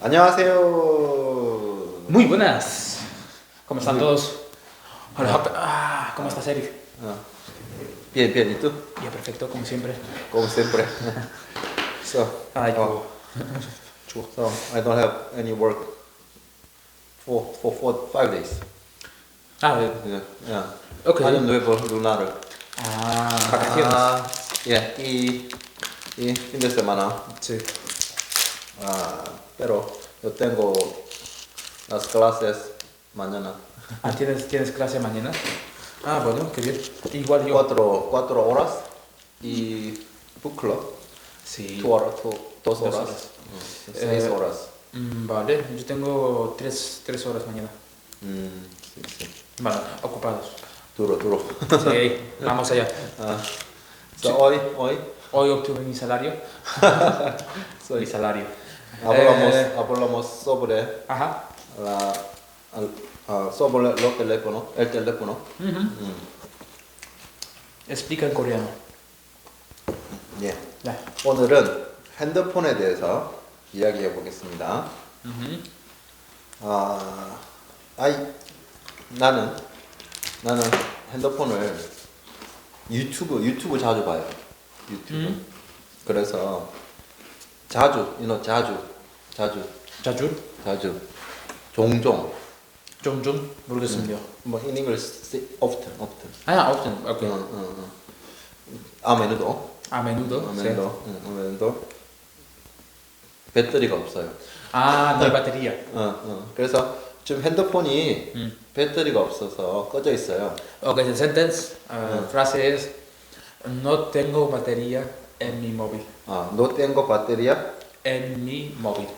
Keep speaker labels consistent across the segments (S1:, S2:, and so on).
S1: 안녕하세요.
S2: Muy buenas. ¿Cómo están todos? Hola, ah, ¿Cómo estás, Eric?
S1: 어. Bien, bien. ¿Y tú?
S2: Ya, perfecto, como siempre.
S1: Como siempre. so,
S2: Ay,
S1: oh,
S2: chulo.
S1: so I don't have any work for for four five days.
S2: Ah, eh,
S1: Yeah. yeah.
S2: Ok.
S1: Año nuevo lunar.
S2: ah, vacaciones.
S1: Ah, yeah. Y y fin de semana.
S2: Sí.
S1: Ah, pero yo tengo las clases mañana.
S2: Ah, ¿tienes, ¿tienes clase mañana? Ah, bueno, qué bien. Igual yo.
S1: Cuatro, cuatro horas y book club.
S2: Sí.
S1: Two horas, two- dos
S2: Dos
S1: horas.
S2: horas.
S1: Mm, seis
S2: Eh,
S1: horas.
S2: Mm, vale, yo tengo tres, tres horas mañana.
S1: Mm, sí, sí.
S2: Bueno, ocupados.
S1: Duro, duro.
S2: Sí, vamos allá.
S1: Ah. So, hoy, hoy
S2: Hoy obtuve mi salario. Mi salario.
S1: hablamos,
S2: Eh,
S1: hablamos sobre
S2: ajá.
S1: la, ah, sobre los teléfonos, el teléfono.
S2: Ujú.
S1: Mm,
S2: Explica en coreano.
S1: 예.
S2: Ya.
S1: 오늘은 핸드폰에 대해서 이야기해 보겠습니다.
S2: Ujú.
S1: 아, 아이, 나는, 나는 핸드폰을 유튜브, 유튜브 자주 봐요. 유튜브.
S2: 음.
S1: 그래서 자주, you know, 자주, 자주,
S2: 자주?
S1: 자주, 종종,
S2: 좀, 좀? 모르겠습니다.
S1: 뭐, in English, say often, often.
S2: Ah, often. Ok.
S1: 응, 응, 응. 아 menudo,
S2: A menudo.
S1: 아 menudo, 응, 아 menudo. 배터리가 없어요.
S2: Ah, no hay batería.
S1: 어, 어. 그래서 지금 핸드폰이
S2: Mm.
S1: 배터리가 없어서 꺼져 있어요.
S2: Ok, the sentence, uh, frase es, no tengo batería en mi móvil.
S1: 아, no tengo batería.
S2: En mi móvil.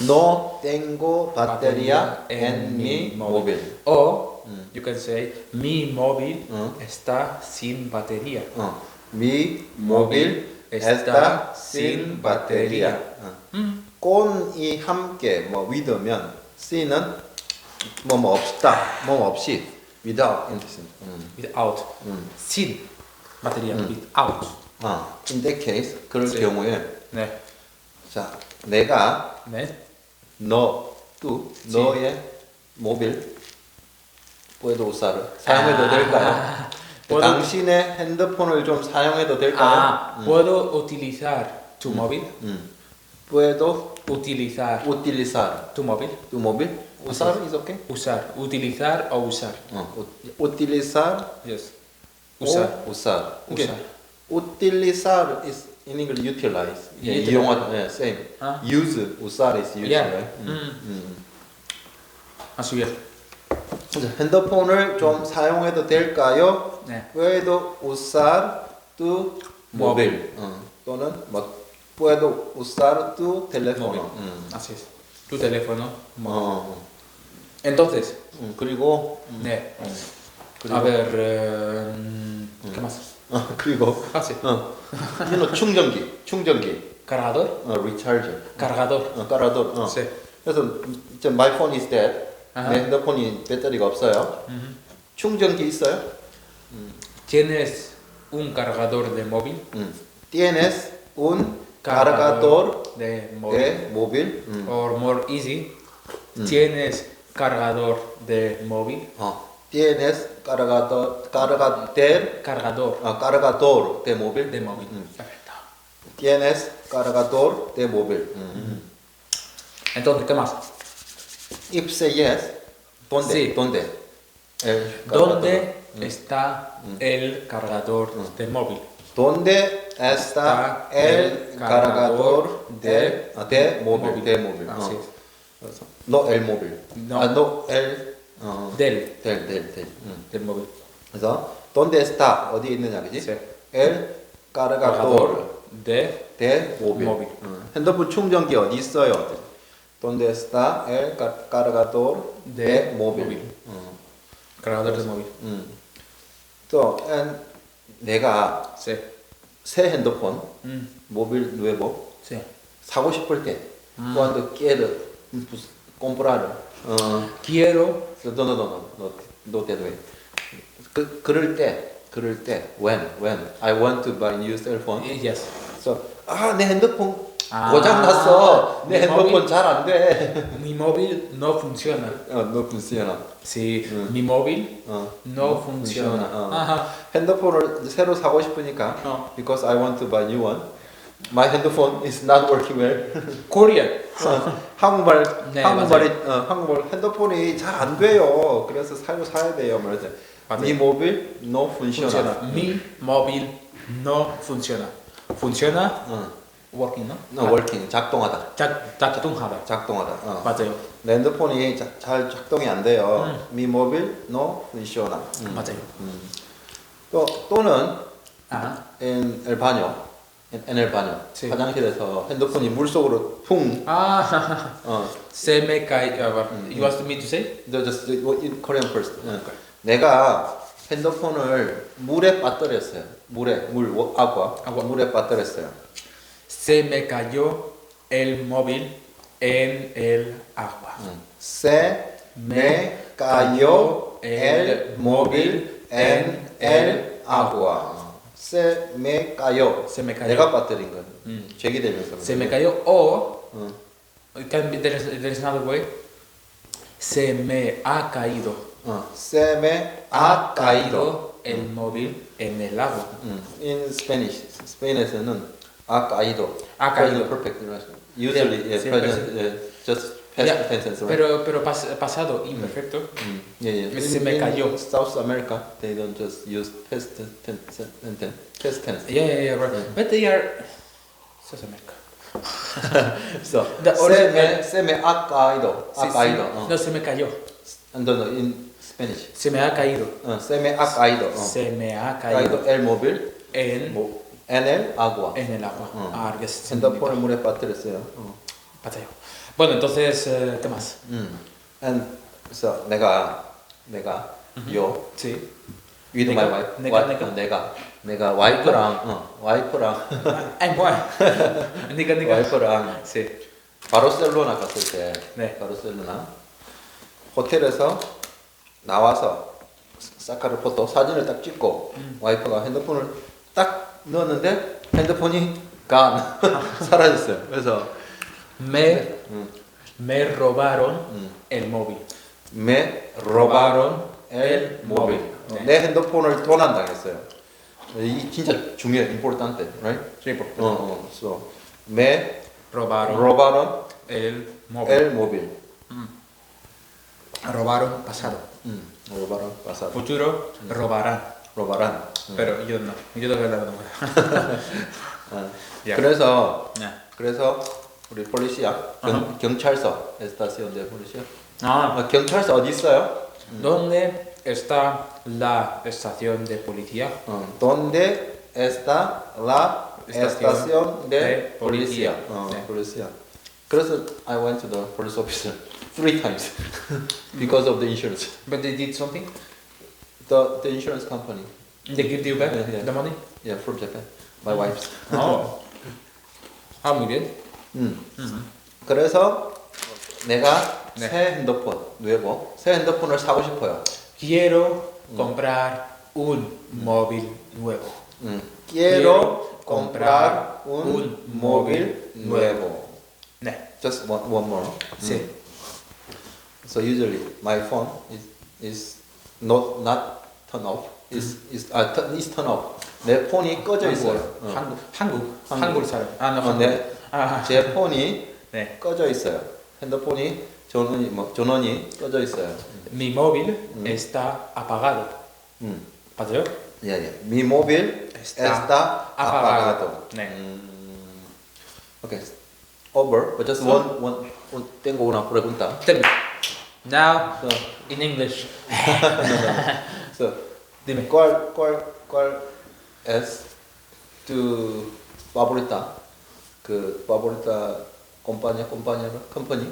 S1: No tengo batería en mi móvil.
S2: O,
S1: Mm.
S2: you can say, mi móvil
S1: Mm.
S2: está sin batería.
S1: 어, mi móvil está sin batería. 어.
S2: Mm.
S1: 꼰이 함께 뭐 with면 C는 뭐 뭐 없다, 뭐 없이 without 이런 뜻입니다. 음,
S2: Without.
S1: 음.
S2: Sin Batería.
S1: Mm.
S2: Without.
S1: 아, in that case 그럴
S2: 네.
S1: 경우에
S2: 네.
S1: 자 내가
S2: 네.
S1: 너, 또
S2: 지.
S1: 너의 모빌 puedo usar 사용해도 될까요?
S2: puedo-
S1: 당신의 핸드폰을 좀 사용해도 될까요?
S2: Ah,
S1: 음.
S2: ¿puedo utilizar tu móvil?
S1: 음. puedo
S2: Utilizar
S1: utilizar
S2: tu móvil.
S1: tu móvil usar is okay?
S2: Usar. Utilizar o usar.
S1: 어, ut- utilizar
S2: Yes.
S1: O
S2: Usar.
S1: usar 이게
S2: usar.
S1: utilizar is in English utilize
S2: 예,
S1: 이용하다 예, same
S2: 아.
S1: use usar is use
S2: Yeah.
S1: right? 음,
S2: 음.
S1: 음.
S2: Así bien.
S1: 그래서 핸드폰을 좀 사용해도 될까요?
S2: 네.
S1: puedo usar tu móvil 어, 또는 뭐 puedo usar tu teléfono
S2: Móvil.
S1: 음.
S2: Así es. Tu teléfono.
S1: 어,
S2: Entonces,
S1: 음, 그리고
S2: 네.
S1: 그리고
S2: eh, ¿qué más?
S1: 어, 그리고
S2: Ah, sí.
S1: 어, 이거 충전기 충전기
S2: Cargador.
S1: 어, recharger
S2: Cargador.
S1: 어, 깔아둬 어.
S2: Sí.
S1: 그래서 이제 my phone is dead
S2: 아하.
S1: 내 핸드폰이 배터리가 없어요. 충전기 있어요?
S2: ¿Tienes un cargador de móvil?
S1: 음. tienes un
S2: Cargador
S1: cargador
S2: de móvil.
S1: de móvil 음.
S2: Or more easy,
S1: Mm.
S2: ¿tienes cargador de móvil?
S1: 어, tienes cargador, cargador,
S2: cargador.
S1: Ah, cargador de móvil.
S2: De móvil, mm.
S1: Tienes cargador de móvil. Mm. mm.
S2: Entonces, ¿qué más?
S1: If say yes, ¿dónde?
S2: Sí.
S1: ¿Dónde?
S2: ¿Dónde
S1: mm.
S2: está mm. el cargador de móvil?
S1: ¿Dónde está, el cargador, de, de, móvil? De móvil. Ah, sí. No el móvil.
S2: No,
S1: ah, no el 어,
S2: Del,
S1: del, del, del. 음.
S2: del móvil.
S1: 그래서 ¿dónde está? 어디 있느냐, 그지?
S2: Sí.
S1: El cargador.
S2: Cargador de
S1: de móvil.
S2: móvil.
S1: 응. 핸드폰 충전기 어디 있어요? ¿Dónde está el car- cargador de,
S2: De
S1: móvil?
S2: móvil.
S1: 응.
S2: cargador de móvil.
S1: 응. 또 엔, 내가
S2: Sí.
S1: 새 핸드폰
S2: Mm,
S1: 모빌 누에보. 사고 싶을 때
S2: 음.
S1: cuando quiero pues, comprar 어,
S2: Quiero
S1: no no no no no no te doy 그 그럴 때 그럴 때 when when I want to buy new cell phone
S2: Yes.
S1: so 아, 내 핸드폰
S2: 아,
S1: 고장 났어.
S2: 내내
S1: 핸드폰 잘 안 돼.
S2: Mi móvil no funciona.
S1: 어, 너 funciona.
S2: Sí,
S1: Mm.
S2: mi móvil
S1: 어.
S2: no funciona.
S1: 어.
S2: Ajá.
S1: 핸드폰을 새로 사고 싶으니까
S2: 어.
S1: because I want to buy new one. My handphone is not working well.
S2: Korean.
S1: 어, 한국말
S2: 네,
S1: 한국말이 어, 한국말 핸드폰이 잘 안 돼요. 그래서 새로 사야 돼요.
S2: 맞아요.
S1: 미 모빌 no funciona.
S2: Mi móvil no funciona. Funciona
S1: 어,
S2: working, no?
S1: no working 작동하다.
S2: 작, 작동하다.
S1: 작동하다. 어.
S2: 맞아요.
S1: 내 핸드폰이 자, 잘 작동이 안 돼요.
S2: 음.
S1: 미 모빌 no funciona. 음.
S2: 맞아요.
S1: 음. 또 또는
S2: 아,
S1: en el baño, el baño.
S2: sí.
S1: 화장실에서 핸드폰이 물 속으로 풍.
S2: ah,
S1: 어,
S2: se me uh,
S1: Mm,
S2: you want me to say?
S1: no, just in Korean first. 어. 내가 핸드폰을 물에 빠뜨렸어요. 물에 물 워- 아과
S2: 아과.
S1: 물에 빠뜨렸어요.
S2: Se me cayó el móvil en el agua.
S1: 음. Se me cayó el móvil en el agua. Se me cayó.
S2: Se me cayó.
S1: 내가 빠뜨린 거예요.
S2: 음.
S1: 제기되면서.
S2: Se me cayó o
S1: 어.
S2: it can be, there's, there's another way. Se me ha caído.
S1: 어. Se me ha caído.
S2: el móvil en el agua.
S1: 음. In Spanish, 스페인에서는 ha caído.
S2: Ha caído.
S1: Perfect. Usually,
S2: Yeah,
S1: yeah,
S2: siempre
S1: present, yeah, just ya, right.
S2: Pero, pero pas, pasado imperfecto.
S1: Mm. mm. Yeah, yeah.
S2: Se
S1: in,
S2: me cayó.
S1: South America, they don't just use past tense. Past tense.
S2: Yeah, yeah, yeah, right. But they are South America.
S1: so,
S2: the,
S1: se, me, se me ha caído. Ha
S2: sí,
S1: caído. Sí. Uh.
S2: No, se me cayó.
S1: No, no, in Spanish.
S2: Se me ha caído.
S1: Uh, se me ha caído. Uh.
S2: Se me ha
S1: caído. El móvil. El. En el agua.
S2: En el agua.
S1: Uh.
S2: Ah,
S1: ah en la pobre mure patria.
S2: Uh. Oh. Batalló. Bueno, entonces, eh, ¿qué más?
S1: 음. And, 그래서 내가 내가 요
S2: Sí.
S1: with
S2: 내가?
S1: my wife
S2: 내가,
S1: 와-
S2: 내가?
S1: 어, 내가 내가 와이프랑 어, 와이프랑
S2: Ay, bueno. Nica, nica.
S1: 와이프랑
S2: Sí.
S1: 바르셀로나 갔을 때
S2: 네.
S1: 바르셀로나 호텔에서 나와서 사카르 포토 사진을 딱 찍고
S2: 음.
S1: 와이프가 핸드폰을 딱 넣었는데 핸드폰이 간 사라졌어요. 그래서
S2: Me,
S1: 음,
S2: me robaron
S1: 음.
S2: el móvil.
S1: me robaron el
S2: el
S1: móvil.
S2: móvil.
S1: 어, 내 핸드폰을 도난당했어요. 이 진짜 중요해, importante, right?
S2: Sí, por
S1: 어, 어, so me
S2: robaron
S1: robaron
S2: el móvil.
S1: el móvil.
S2: Robaron pasado.
S1: 음, robaron pasado.
S2: Futuro, robarán.
S1: robarán. 음.
S2: Pero yo no. Yo tengo que hablar de nuevo.
S1: 어.
S2: 야.
S1: 그래서
S2: 네.
S1: 그래서 우리 폴리시아 경, 경찰서 에스타시온 데 폴리시아
S2: Ah,
S1: 어, 경찰서 어디 있어요?
S2: ¿dónde está la estación de policía?
S1: 어, donde está la
S2: Estación
S1: estación de
S2: de
S1: policía?
S2: policía.
S1: 어,
S2: 네.
S1: policía. 그래서 I went to the police officer three times because of the insurance.
S2: But they did something?
S1: The the insurance company,
S2: They give you back
S1: Yeah, yeah.
S2: the money?
S1: yeah, from Japan, my wife's.
S2: Oh. Ah, muy bien.
S1: 음.
S2: Mhm.
S1: 그래서 내가
S2: 네.
S1: 새 핸드폰, 누에보, 새 핸드폰을 사고 싶어요.
S2: Quiero comprar un móvil nuevo.
S1: 음.
S2: Quiero
S1: comprar un
S2: un
S1: móvil nuevo.
S2: 네.
S1: Just one, one more.
S2: Sí.
S1: 음. So usually my phone is is not not turn off. is is 아 turn, is turn off. 내 폰이 꺼져 있어요. 어.
S2: 한국, 한국,
S1: 한국.
S2: 사람. 아, 나
S1: 어,
S2: 한국.
S1: 네.
S2: 아,
S1: 제 폰이
S2: 네.
S1: 꺼져 있어요. 핸드폰이 전원이 뭐 전원이 꺼져 있어요.
S2: Mi móvil
S1: Mm.
S2: está apagado.
S1: 음.
S2: ¿맞아요?
S1: 예, 예. Mi móvil
S2: Está
S1: está,
S2: apagado.
S1: apagado.
S2: 네.
S1: 음, okay. Over. But just one, one, un, tengo una pregunta.
S2: Tell me. Now,
S1: So,
S2: in English.
S1: so
S2: Dime.
S1: ¿cuál, cuál, cuál es tu favorita? 그 favorita compañía, compañía, company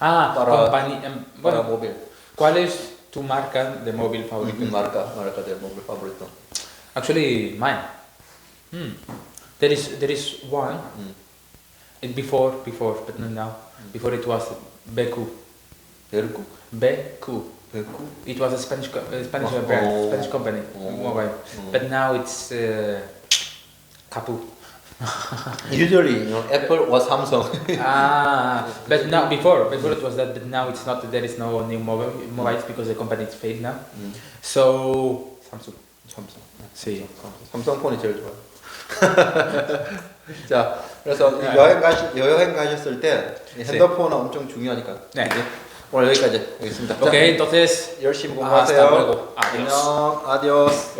S2: Ah,
S1: Para-
S2: compañía. em,
S1: para
S2: Bueno,
S1: móvil.
S2: ¿cuál es tu marca de móvil favorito?
S1: Marca, marca del móvil favorito.
S2: Actually, mine. Hmm. There is there is one.
S1: 음.
S2: It before before, but not now. Before it was BQ.
S1: 베르쿠?
S2: BQ.
S1: 베르쿠?
S2: It was a Spanish co- uh, Spanish
S1: Oh.
S2: brand, Spanish company,
S1: Oh.
S2: mobile.
S1: Oh.
S2: But now it's uh, Capu.
S1: Usually, you know, Apple or Samsung.
S2: ah, but now before before it was that, but now it's not. There is no new mobile mobiles because the company is paid now.
S1: 음,
S2: So Samsung.
S1: 삼성.
S2: See.
S1: 삼성 폰이 제일 좋아요. 자, 그래서 이
S2: 네.
S1: 여행 가시 여행 가셨을 때이 핸드폰은 엄청 중요하니까.
S2: 네.
S1: 그지? 오늘 여기까지 하겠습니다. 자,
S2: Okay, entonces
S1: 열심히 공부하세요.
S2: luego. Adiós.